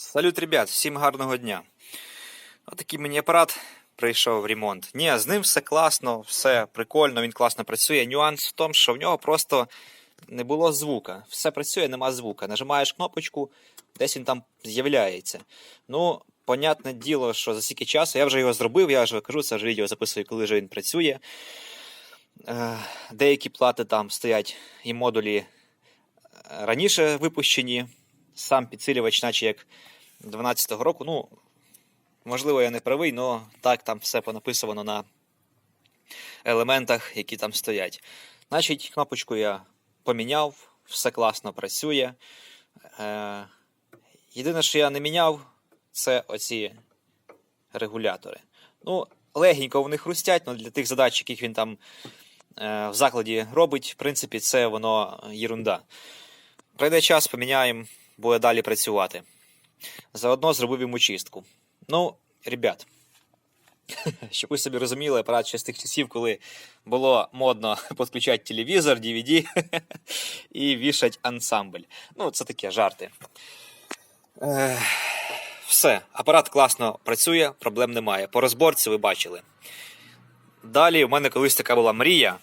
Салют, ребят, всім гарного дня. Отакий мені апарат прийшов в ремонт. Ні, з ним все класно, все прикольно, він класно працює. Нюанс в тому, що в нього просто не було звука. Все працює, нема звука. Нажимаєш кнопочку, десь він там з'являється. Ну, понятне діло, що за стільки часу я вже його зробив, я вже кажу, це вже відео записую, коли вже він працює. Е, Деякі плати там стоять і модулі е, раніше випущені. Сам підсилювач, наче як 12-го року. Ну, можливо, я не правий, але так там все понаписано на елементах, які там стоять. Значить, кнопочку я поміняв, все класно працює. Е, єдине, що я не міняв, це оці регулятори. Ну, легенько вони хрустять, але для тих задач, яких він там е, в закладі робить, в принципі, це воно єрунда. Пройде час, поміняємо, буде далі працювати. Заодно зробив йому чистку. Ну, ребят, щоб ви собі розуміли, апарат ще з тих часів, коли було модно підключати телевізор, DVD і вішати ансамбль. Ну, це таке жарти. Все, апарат класно працює, проблем немає. По розборці ви бачили. Далі в мене колись така була мрія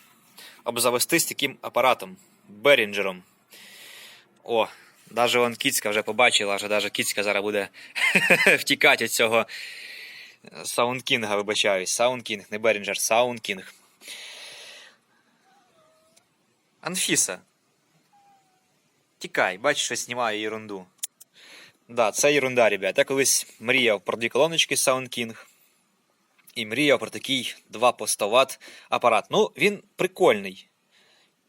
обзавестись таким апаратом, Берінджером. О, навіть вон кіцька вже побачила, що навіть кіцька зараз буде втікати від цього Саундкінга, вибачаюсь. Саундкінг, не Берінджер, Саундкінг. Анфіса. Тікай, бачиш, що знімаю ерунду. Да, це ерунда, ребят. Я колись мріяв про дві колоночки Soundking. І мріяв про такий 2 по 100 Вт апарат. Ну, він прикольний.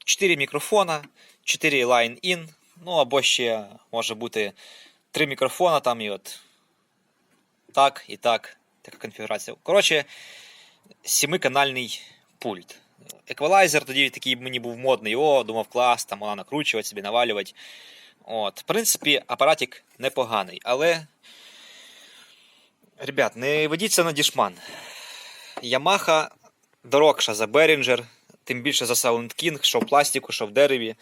4 мікрофона, 4 line-in, ну або ще може бути 3 мікрофона там і от так і так. Така конфігурація. Коротше, сімиканальний пульт. Еквалайзер тоді такий мені був модний. О, думав, клас, там вона накручувати собі, навалювати. От, В принципі, апаратик непоганий, але. Ребят, не ведіться на дішман. Ямаха дорогша за Behringer, тим більше за Sound King, що в пластику, що в дереві.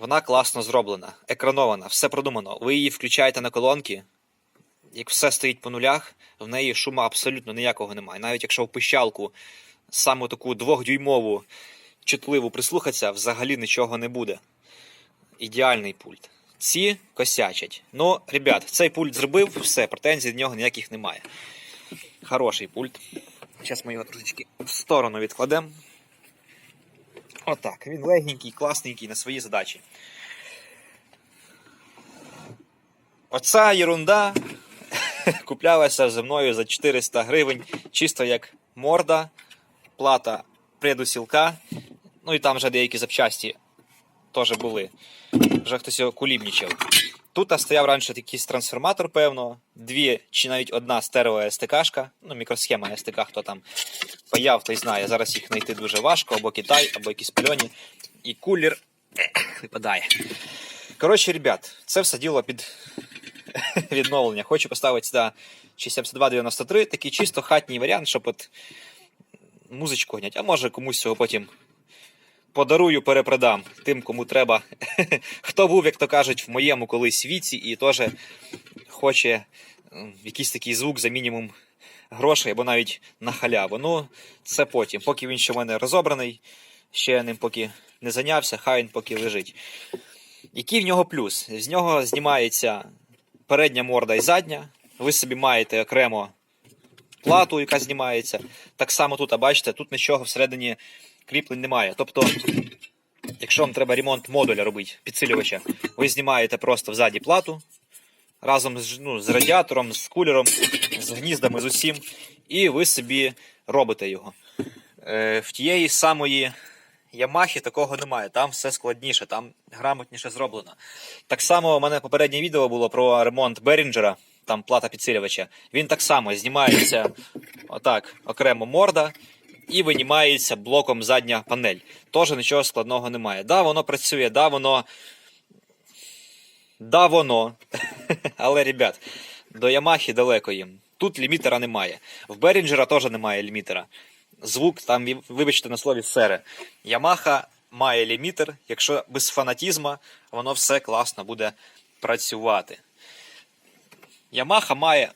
Вона класно зроблена, екранована, все продумано. Ви її включаєте на колонки, як все стоїть по нулях, в неї шуму абсолютно ніякого немає. Навіть якщо в пищалку саме таку двохдюймову чутливу прислухатися, взагалі нічого не буде. Ідеальний пульт. Ці косячать. Ну, ребят, цей пульт зробив, все, претензій до нього ніяких немає. Хороший пульт. Зараз ми його трошечки в сторону відкладемо. Отак. Він легенький, класненький на свої задачі. Оця ерунда куплялася зі мною за 400 гривень, чисто як морда, плата предусілка. Ну і там вже деякі запчасті теж були. Вже хтось його кулібнічав. Тут стояв раніше якийсь трансформатор, певно, дві чи навіть одна стерео СТКшка, ну, мікросхема СТК, хто там паяв, той знає. Зараз їх знайти дуже важко, або Китай, або якісь пальоні. І кулер випадає. Коротше, ребят, це все діло під відновлення. Хочу поставити сюди 7293, такий чисто хатній варіант, щоб от музичку гнять, а може комусь цього потім подарую, перепродам тим, кому треба. Хто був, як то кажуть, в моєму колись віці і теж хоче якийсь такий звук за мінімум грошей або навіть на халяву. Ну, це потім. Поки він ще в мене розобраний, ще я ним поки не зайнявся, хай він поки лежить. Який в нього плюс? З нього знімається передня морда і задня. Ви собі маєте окремо плату, яка знімається. Так само тут, а бачите, тут нічого всередині кріплень немає. Тобто, якщо вам треба ремонт модуля робити, підсилювача, ви знімаєте просто взаді плату разом з, ну, з радіатором, з кулером, з гніздами, з усім, і ви собі робите його. Е, в тієї самої Ямахи такого немає, там все складніше, там грамотніше зроблено. Так само у мене попереднє відео було про ремонт Берінджера, там плата підсилювача. Він так само знімається отак, окремо морда, і винімається блоком задня панель. Тож нічого складного немає. Да, воно працює, да, воно. Да, воно. Але, ребят, до Ямахи далеко їм. Тут лімітера немає. В Берінджера теж немає лімітера. Звук там, вибачте на слові, сере. Ямаха має лімітер, якщо без фанатізма, воно все класно буде працювати. Yamaha має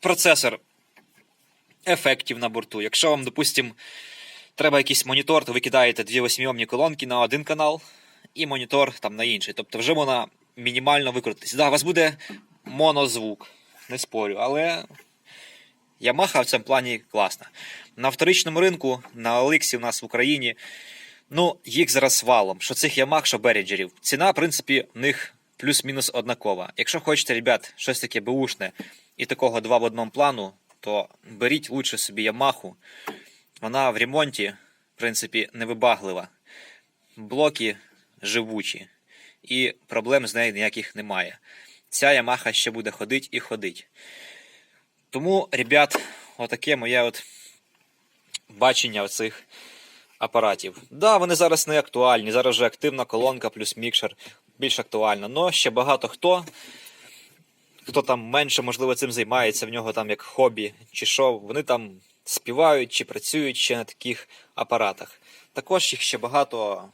процесор ефектів на борту. Якщо вам, допустимо, треба якийсь монітор, то ви кидаєте дві восьміомні колонки на один канал і монітор там на інший. Тобто вже вона мінімально викрутитись. Да, у вас буде монозвук, не спорю, але Yamaha в цьому плані класна. На вторичному ринку, на Elixі у нас в Україні, ну, їх зараз валом. Що цих Yamaha, що Behringerів. Ціна, в принципі, в них плюс-мінус однакова. Якщо хочете, ребят, щось таке беушне і такого два в одному плану, то беріть лучше собі Yamaha. Вона в ремонті, в принципі, невибаглива. Блоки живучі. І проблем з нею ніяких немає. Ця Ямаха ще буде ходить і ходить. Тому, ребят, отаке моє от бачення оцих апаратів. Да, вони зараз не актуальні. Зараз вже активна колонка плюс мікшер більш актуальна. Но ще багато хто, хто там менше, можливо, цим займається, в нього там як хобі чи що, вони там співають чи працюють ще на таких апаратах. Також їх ще багато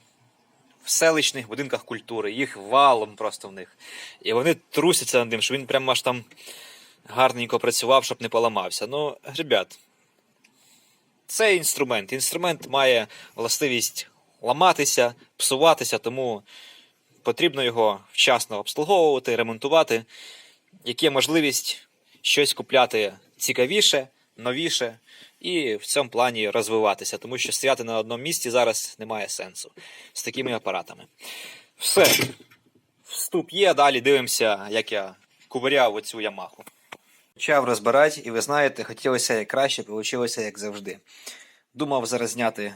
в селищних будинках культури, їх валом просто в них. І вони трусяться над ним, що він прямо аж там гарненько працював, щоб не поламався. Ну, ребят, це інструмент. Інструмент має властивість ламатися, псуватися, тому потрібно його вчасно обслуговувати, ремонтувати. Як є можливість щось купляти цікавіше, новіше і в цьому плані розвиватися, тому що стояти на одному місці зараз немає сенсу з такими апаратами. Все. Вступ є, далі дивимося, як я кувиряв оцю ямаху. Почав розбирати, і ви знаєте, хотілося як краще, вийшло як завжди. Думав зараз зняти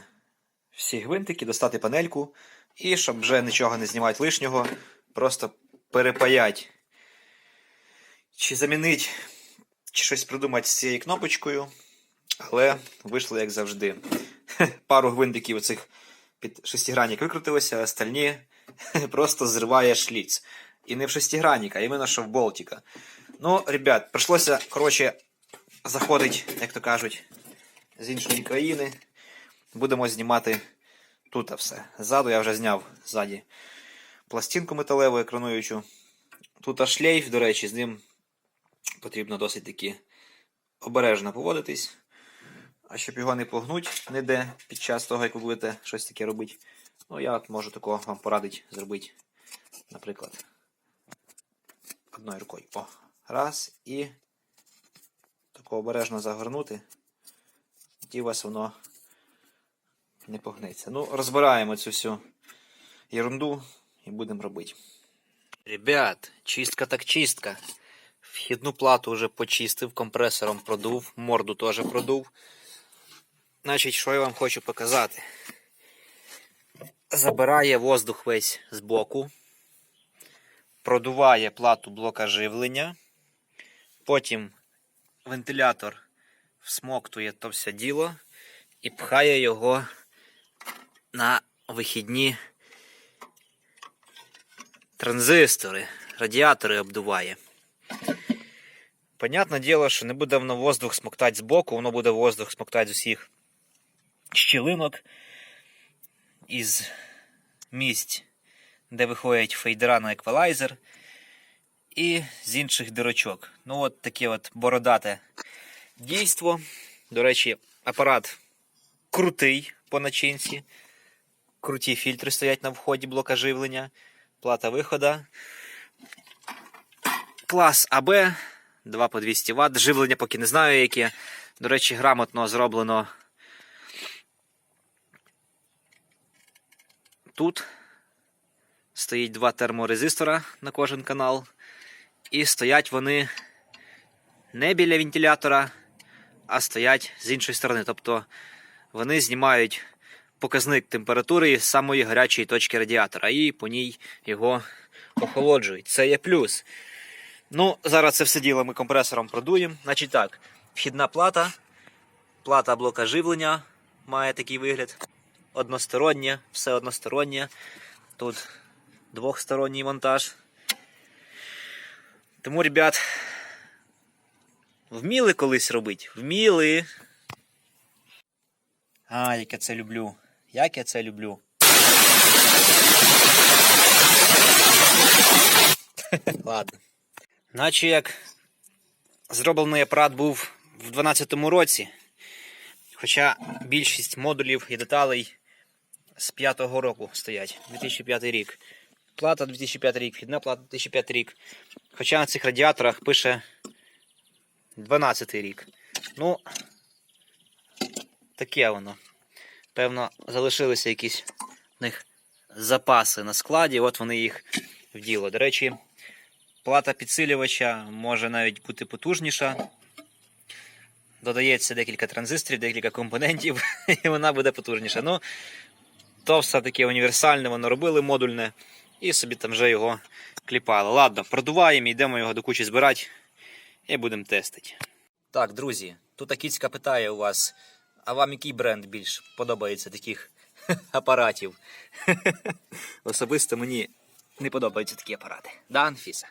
всі гвинтики, достати панельку, і щоб вже нічого не знімати лишнього, просто перепаять. Чи замінити, чи щось придумати з цією кнопочкою. Але вийшло як завжди. Пару гвинтиків оцих під шестигранник викрутилося, а остальні просто зриває шліц. І не в шестигранник, а іменно що в болтика. Ну, ребят, прийшлося, коротше, заходить, як то кажуть, з іншої країни. Будемо знімати тут все. Ззаду я вже зняв ззаді пластинку металеву екрануючу. Тут шлейф, до речі, з ним потрібно досить таки обережно поводитись. А щоб його не погнуть ніде під час того, як ви будете щось таке робити. Ну, я от можу такого вам порадити зробити. Наприклад, одною рукою. О, раз і тако обережно загорнути. І у вас воно не погнеться. Ну, розбираємо цю всю ерунду і будемо робити. Ребят, чистка так чистка. Вхідну плату вже почистив, компресором продув, морду теж продув. Значить, що я вам хочу показати? Забирає воздух весь з боку, продуває плату блока живлення, потім вентилятор всмоктує то все діло і пхає його на вихідні транзистори, радіатори обдуває. Понятне діло, що не буде воно воздух смоктати з боку, воно буде воздух смоктати з усіх щілинок із місць, де виходять фейдера на еквалайзер, і з інших дирочок. Ну, от таке от бородате дійство. До речі, апарат крутий по начинці. Круті фільтри стоять на вході блока живлення, плата виходу. Клас АБ, 2 по 200 Вт. Живлення поки не знаю яке. До речі, грамотно зроблено тут. Стоїть два терморезистора на кожен канал. І стоять вони не біля вентилятора, а стоять з іншої сторони. Тобто вони знімають показник температури з самої гарячої точки радіатора і по ній його охолоджують. Це є плюс. Ну, зараз це все діло ми компресором продуємо. Значить так, вхідна плата, плата блока живлення має такий вигляд. Одностороннє, все одностороннє. Тут двохсторонній монтаж. Тому, ребят, вміли колись робити? Вміли. А, як я це люблю. Як я це люблю. Ладно. Наче як зроблений апарат був в 2012 році. Хоча більшість модулів і деталей з 5-го року стоять, 2005 рік. Плата 2005 рік, вхідна плата 2005 рік. Хоча на цих радіаторах пише 12 рік. Ну, таке воно. Певно, залишилися якісь в них запаси на складі, от вони їх вділо. До речі, плата підсилювача може навіть бути потужніша. Додається декілька транзисторів, декілька компонентів, і вона буде потужніша. Ну, то все таке універсальне, воно робили модульне, і собі там вже його кліпали. Ладно, продуваємо, йдемо його до кучі збирати і будемо тестити. Так, друзі, тут Акіцька питає у вас, а вам який бренд більш подобається таких апаратів? Особисто мені не подобаються такі апарати. Да, Анфіса?